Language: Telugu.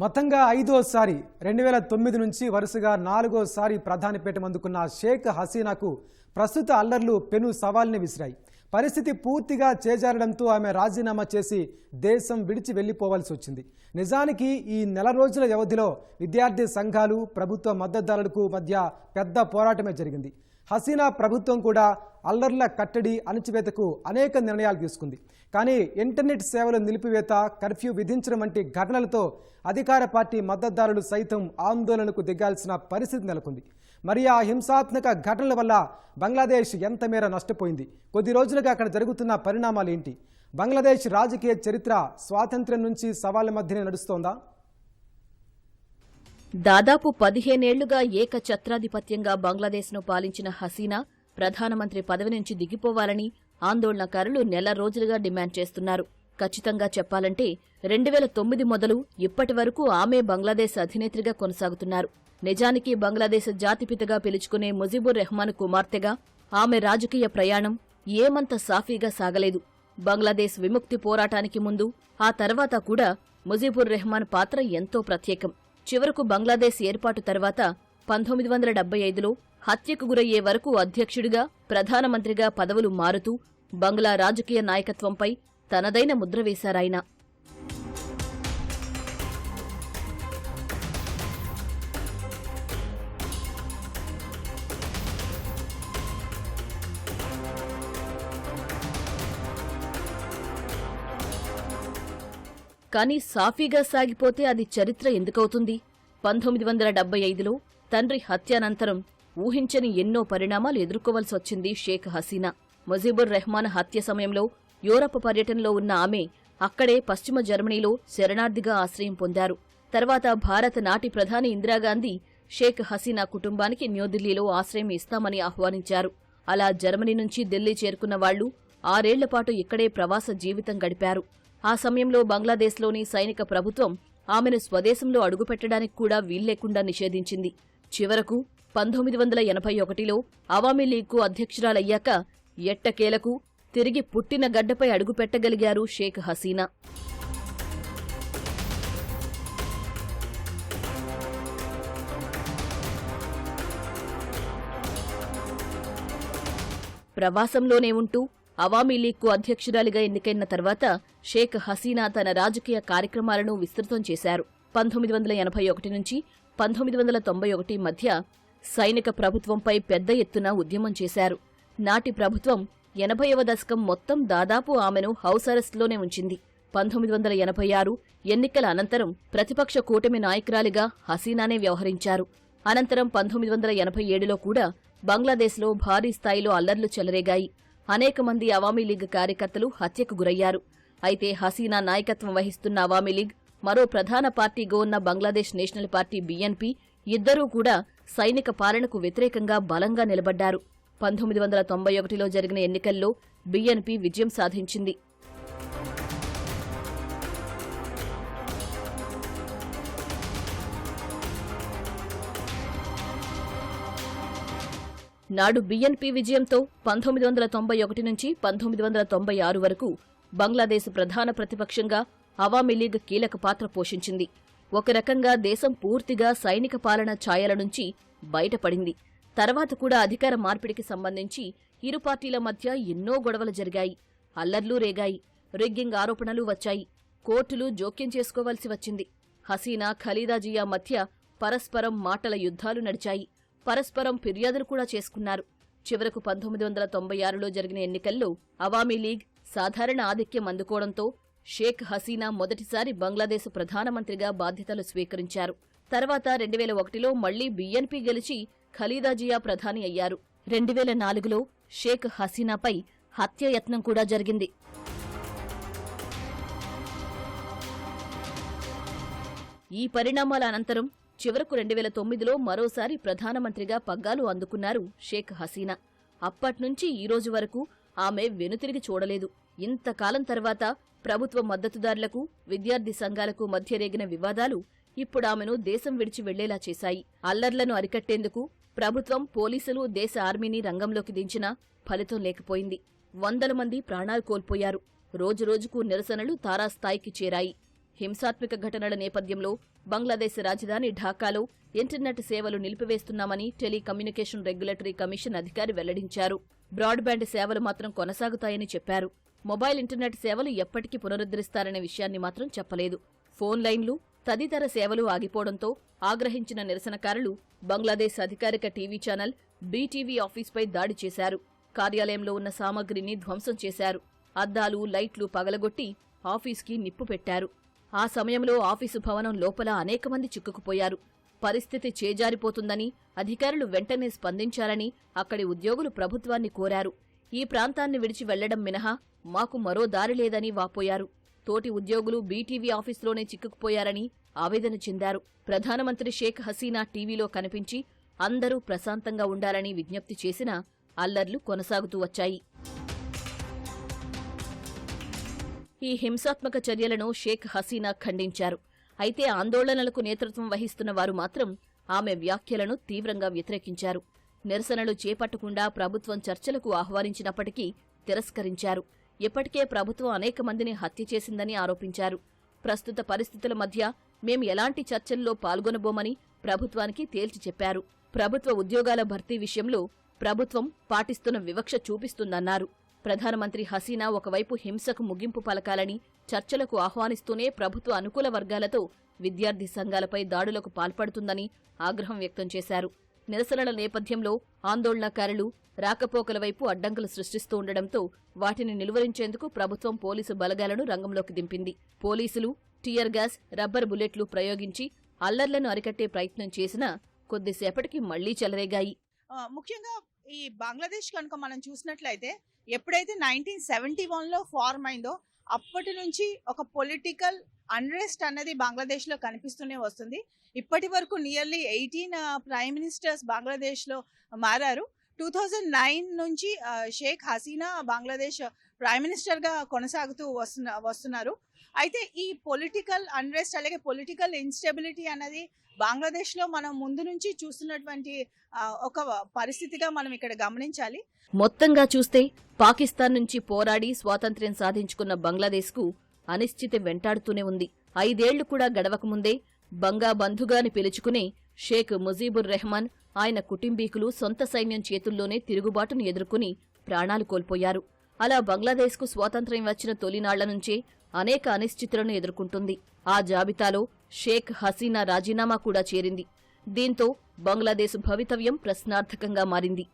మొత్తంగా ఐదోసారి రెండు వేల తొమ్మిది నుంచి వరుసగా నాలుగోసారి ప్రధాని పీఠం అందుకున్న షేక్ హసీనాకు ప్రస్తుత అల్లర్లు పెను సవాల్ని విసిరాయి. పరిస్థితి పూర్తిగా చేజారడంతో ఆమె రాజీనామా చేసి దేశం విడిచి వెళ్ళిపోవాల్సి వచ్చింది. నిజానికి ఈ నెల రోజుల వ్యవధిలో విద్యార్థి సంఘాలు ప్రభుత్వ మద్దతుదారులకు మధ్య పెద్ద పోరాటమే జరిగింది. హసీనా ప్రభుత్వం కూడా అల్లర్ల కట్టడి అణచివేతకు అనేక నిర్ణయాలు తీసుకుంది. కానీ ఇంటర్నెట్ సేవలు నిలిపివేత కర్ఫ్యూ విధించడం వంటి ఘటనలతో అధికార పార్టీ మద్దతుదారులు సైతం ఆందోళనకు దిగాల్సిన పరిస్థితి నెలకొంది. మరి ఆ హింసాత్మక ఘటనల వల్ల బంగ్లాదేశ్ ఎంత మేర నష్టపోయింది? కొద్ది రోజులుగా అక్కడ జరుగుతున్న పరిణామాలు ఏంటి? బంగ్లాదేశ్ రాజకీయ చరిత్ర స్వాతంత్ర్యం నుంచి సవాళ్ళ మధ్యనే నడుస్తోందా? దాదాపు పదిహేనేళ్ళుగా ఏక ఛత్రాధిపత్యంగా బంగ్లాదేశ్ను పాలించిన హసీనా ప్రధానమంత్రి పదవి నుంచి దిగిపోవాలని ఆందోళనకారులు నెల రోజులుగా డిమాండ్ చేస్తున్నారు. ఖచ్చితంగా చెప్పాలంటే రెండు వేల తొమ్మిది మొదలు ఇప్పటి వరకు ఆమె బంగ్లాదేశ్ అధినేత్రిగా కొనసాగుతున్నారు. నిజానికి బంగ్లాదేశ్ జాతిపితగా పిలుచుకునే ముజిబుర్ రెహమాన్ కుమార్తెగా ఆమె రాజకీయ ప్రయాణం ఏమంత సాఫీగా సాగలేదు. బంగ్లాదేశ్ విముక్తి పోరాటానికి ముందు ఆ తర్వాత కూడా ముజీబుర్ రెహమాన్ పాత్ర ఎంతో ప్రత్యేకం. చివరకు బంగ్లాదేశ్ ఏర్పాటు తర్వాత పంతొమ్మిది వందల డెబ్బై ఐదులో హత్యకు గురయ్యే వరకు అధ్యక్షుడిగా ప్రధానమంత్రిగా పదవులు మారుతూ బంగ్లా రాజకీయ నాయకత్వంపై తనదైన ముద్ర వేశారాయన. కానీ సాఫీగా సాగిపోతే అది చరిత్ర ఎందుకవుతుంది? పంతొమ్మిది వందల డెబ్బై ఐదులో తండ్రి హత్యానంతరం ఊహించని ఎన్నో పరిణామాలు ఎదుర్కోవలసి వచ్చింది షేక్ హసీనా. ముజీబుర్ రెహమాన్ హత్య సమయంలో యూరప్ పర్యటనలో ఉన్న ఆమె అక్కడే పశ్చిమ జర్మనీలో శరణార్థిగా ఆశ్రయం పొందారు. తర్వాత భారత నాటి ప్రధాని ఇందిరాగాంధీ షేక్ హసీనా కుటుంబానికి న్యూఢిల్లీలో ఆశ్రయం ఇస్తామని ఆహ్వానించారు. అలా జర్మనీ నుంచి ఢిల్లీ చేరుకున్న వాళ్ళు ఆరేళ్ళపాటు ఇక్కడే ప్రవాస జీవితం గడిపారు. ఆ సమయంలో బంగ్లాదేశ్లోని సైనిక ప్రభుత్వం ఆమెను స్వదేశంలో అడుగుపెట్టడానికి కూడా వీల్లేకుండా నిషేధించింది. చివరకు పంతొమ్మిది వందల ఎనభై ఒకటిలో అవామీ లీగ్కు అధ్యక్షురాలయ్యాక ఎట్టకేలకు తిరిగి పుట్టిన గడ్డపై అడుగుపెట్టగలిగారు షేక్ హసీనా. ప్రవాసంలోనే ఉంటూ అవామీ లీగ్కు అధ్యక్షురాలిగా ఎన్నికైన తర్వాత షేక్ హసీనా తన రాజకీయ కార్యక్రమాలను విస్తృతం చేశారు. పంతొమ్మిది వందల ఎనభై ఒకటి నుంచి పంతొమ్మిది వందల తొంభై ఒకటి మధ్య సైనిక ప్రభుత్వంపై పెద్ద ఎత్తున ఉద్యమం చేశారు. నాటి ప్రభుత్వం ఎనభైవ దశకం మొత్తం దాదాపు ఆమెను హౌస్ అరెస్ట్లోనే ఉంచింది. పంతొమ్మిది వందల ఎనభై ఆరు ఎన్నికల అనంతరం ప్రతిపక్ష కూటమి నాయకురాలిగా హసీనానే వ్యవహరించారు. అనంతరం పంతొమ్మిది వందల ఎనభై ఏడులో కూడా బంగ్లాదేశ్లో భారీ స్థాయిలో అల్లర్లు చెలరేగాయి. అనేక మంది అవామీ లీగ్ కార్యకర్తలు హత్యకు గురయ్యారు. అయితే హసీనా నాయకత్వం వహిస్తున్న అవామీ లీగ్ మరో ప్రధాన పార్టీగా ఉన్న బంగ్లాదేశ్ నేషనల్ పార్టీ బీఎన్పీ ఇద్దరూ కూడా సైనిక పాలనకు వ్యతిరేకంగా బలంగా నిలబడ్డారు. పంతొమ్మిది వందల తొంభై ఒకటిలో జరిగిన ఎన్నికల్లో బీఎన్పీ విజయం సాధించింది. నాడు బిఎన్పీ విజయంతో పంతొమ్మిది వందల తొంభై ఒకటి నుంచి పంతొమ్మిది వందల తొంభై ఆరు వరకు బంగ్లాదేశ్ ప్రధాన ప్రతిపక్షంగా అవామీ లీగ్ కీలక పాత్ర పోషించింది. ఒక రకంగా దేశం పూర్తిగా సైనిక పాలన ఛాయల నుంచి బయటపడింది. తర్వాత కూడా అధికార మార్పిడికి సంబంధించి ఇరు పార్టీల మధ్య ఎన్నో గొడవలు జరిగాయి. అల్లర్లు రేగాయి. రిగ్గింగ్ ఆరోపణలు వచ్చాయి. కోర్టులు జోక్యం చేసుకోవాల్సి వచ్చింది. హసీనా ఖలీదా జియా మధ్య పరస్పరం మాటల యుద్ధాలు నడిచాయి. పరస్పరం ఫిర్యాదులు కూడా చేసుకున్నారు. చివరకు పంతొమ్మిది వందల తొంభై ఆరులో జరిగిన ఎన్నికల్లో అవామీ లీగ్ సాధారణ ఆధిక్యం అందుకోవడంతో షేక్ హసీనా మొదటిసారి బంగ్లాదేశ్ ప్రధానమంత్రిగా బాధ్యతలు స్వీకరించారు. తర్వాత రెండు వేల ఒకటిలో మళ్ళీ బీఎన్పీ గెలిచి ఖలీదా జియా ప్రధాని అయ్యారు. రెండు వేల నాలుగులో షేక్ హసీనాపై హత్యయత్నం కూడా జరిగింది. ఈ పరిణామాల అనంతరం చివరకు రెండు వేల తొమ్మిదిలో మరోసారి ప్రధానమంత్రిగా పగ్గాలు అందుకున్నారు షేక్ హసీనా. అప్పట్నుంచి ఈ రోజు వరకు ఆమె వెనుతిరిగి చూడలేదు. ఇంతకాలం తర్వాత ప్రభుత్వ మద్దతుదారులకు విద్యార్థి సంఘాలకు మధ్య రేగిన వివాదాలు ఇప్పుడు ఆమెను దేశం విడిచి వెళ్ళేలా చేశాయి. అల్లర్లను అరికట్టేందుకు ప్రభుత్వం పోలీసులు దేశ ఆర్మీని రంగంలోకి దించినా ఫలితం లేకపోయింది. వందల మంది ప్రాణాలు కోల్పోయారు. రోజురోజుకు నిరసనలు తారాస్థాయికి చేరాయి. హింసాత్మక ఘటనల నేపథ్యంలో బంగ్లాదేశ్ రాజధాని ఢాకాలో ఇంటర్నెట్ సేవలు నిలిపివేస్తున్నామని టెలికమ్యూనికేషన్ రెగ్యులేటరీ కమిషన్ అధికారి వెల్లడించారు. బ్రాడ్బ్యాండ్ సేవలు మాత్రం కొనసాగుతాయని చెప్పారు. మొబైల్ ఇంటర్నెట్ సేవలు ఎప్పటికీ పునరుద్ధరిస్తారనే విషయాన్ని మాత్రం చెప్పలేదు. ఫోన్ లైన్లు తదితర సేవలు ఆగిపోవడంతో ఆగ్రహించిన నిరసనకారులు బంగ్లాదేశ్ అధికారిక టీవీ ఛానల్ బీటీవీ ఆఫీస్పై దాడి చేశారు. కార్యాలయంలో ఉన్న సామగ్రిని ధ్వంసం చేశారు. అద్దాలు లైట్లు పగలగొట్టి ఆఫీస్కి నిప్పు పెట్టారు. ఆ సమయంలో ఆఫీసు భవనం లోపల అనేక మంది చిక్కుకుపోయారు. పరిస్థితి చేజారిపోతుందని అధికారులు వెంటనే స్పందించాలని అక్కడి ఉద్యోగులు ప్రభుత్వాన్ని కోరారు. ఈ ప్రాంతాన్ని విడిచి వెళ్ళడం మినహా మాకు మరో దారి లేదని వాపోయారు. తోటి ఉద్యోగులు బీటీవీ ఆఫీసులోనే చిక్కుకుపోయారని ఆవేదన చెందారు. ప్రధానమంత్రి షేక్ హసీనా టీవీలో కనిపించి అందరూ ప్రశాంతంగా ఉండాలని విజ్ఞప్తి చేసినా అల్లర్లు కొనసాగుతూ వచ్చాయి. ఈ హింసాత్మక చర్యలను షేక్ హసీనా ఖండించారు. అయితే ఆందోళనలకు నేతృత్వం వహిస్తున్న వారు మాత్రం ఆమె వ్యాఖ్యలను తీవ్రంగా వ్యతిరేకించారు. నిరసనలు చేపట్టకుండా ప్రభుత్వం చర్చలకు ఆహ్వానించినప్పటికీ తిరస్కరించారు. ఇప్పటికే ప్రభుత్వం అనేక మందిని హత్య చేసిందని ఆరోపించారు. ప్రస్తుత పరిస్థితుల మధ్య మేం ఎలాంటి చర్చల్లో పాల్గొనబోమని ప్రభుత్వానికి తేల్చి చెప్పారు. ప్రభుత్వ ఉద్యోగాల భర్తీ విషయంలో ప్రభుత్వం పాటిస్తున్న వివక్ష చూపిస్తుందన్నారు. ప్రధానమంత్రి హసీనా ఒకవైపు హింసకు ముగింపు పలకాలని చర్చలకు ఆహ్వానిస్తూనే ప్రభుత్వ అనుకూల వర్గాలతో విద్యార్థి సంఘాలపై దాడులకు పాల్పడుతుందని ఆగ్రహం వ్యక్తం చేశారు. నిరసనల నేపథ్యంలో ఆందోళనకారులు రాకపోకల వైపు అడ్డంకులు సృష్టిస్తూ ఉండడంతో వాటిని నిలువరించేందుకు ప్రభుత్వం పోలీసు బలగాలను రంగంలోకి దింపింది. పోలీసులు టియర్ గ్యాస్ రబ్బర్ బుల్లెట్లు ప్రయోగించి అల్లర్లను అరికట్టే ప్రయత్నం చేసినా కొద్దిసేపటికి మళ్ళీ చెలరేగాయి. ముఖ్యంగా ఈ బంగ్లాదేశ్ కనుక మనం చూసినట్లయితే ఎప్పుడైతే నైన్టీన్ సెవెంటీ వన్లో ఫార్మ్ అయిందో అప్పటి నుంచి ఒక పొలిటికల్ అన్రెస్ట్ అన్నది బంగ్లాదేశ్లో కనిపిస్తూనే వస్తుంది. ఇప్పటి వరకు నియర్లీ ఎయిటీన్ ప్రైమ్ మినిస్టర్స్ బంగ్లాదేశ్లో మారారు. టూ థౌజండ్ నైన్ నుంచి షేక్ హసీనా బంగ్లాదేశ్ ప్రైమ్ మినిస్టర్గా కొనసాగుతూ వస్తున్న వస్తున్నారు. అయితే ఈ పొలిటికల్ అన్రెస్ట్ అలాగే పొలిటికల్ ఇన్స్టెబిలిటీ అనేది బంగ్లాదేశ్లో మనం ముందు నుంచి చూస్తున్నటువంటి ఒక పరిస్థితిగా మనం ఇక్కడ గమనించాలి. మొత్తంగా చూస్తే పాకిస్తాన్ నుంచి పోరాడి స్వాతంత్ర్యం సాధించుకున్న బంగ్లాదేశ్కు అనిశ్చితి వెంటాడుతూనే ఉంది. ఐదేళ్ళు కూడా గడవకముందే బంగా బంధుగాని పిలుచుకునే షేక్ ముజీబుర్ రెహమాన్ ఆయన కుటుంబీకులు సొంత సైన్యం చేతుల్లోనే తిరుగుబాటును ఎదుర్కొని ప్రాణాలు కోల్పోయారు. అలా బంగ్లాదేశ్కు స్వాతంత్ర్యం వచ్చిన తొలినాళ్ళ నుంచే అనేక అనిశ్చితులను ఎదుర్కొంటుంది. ఆ జాబితాలో షేక్ హసీనా రాజీనామా కూడా చేరింది. దీంతో బంగ్లాదేశ్ భవితవ్యం ప్రశ్నార్థకంగా మారింది.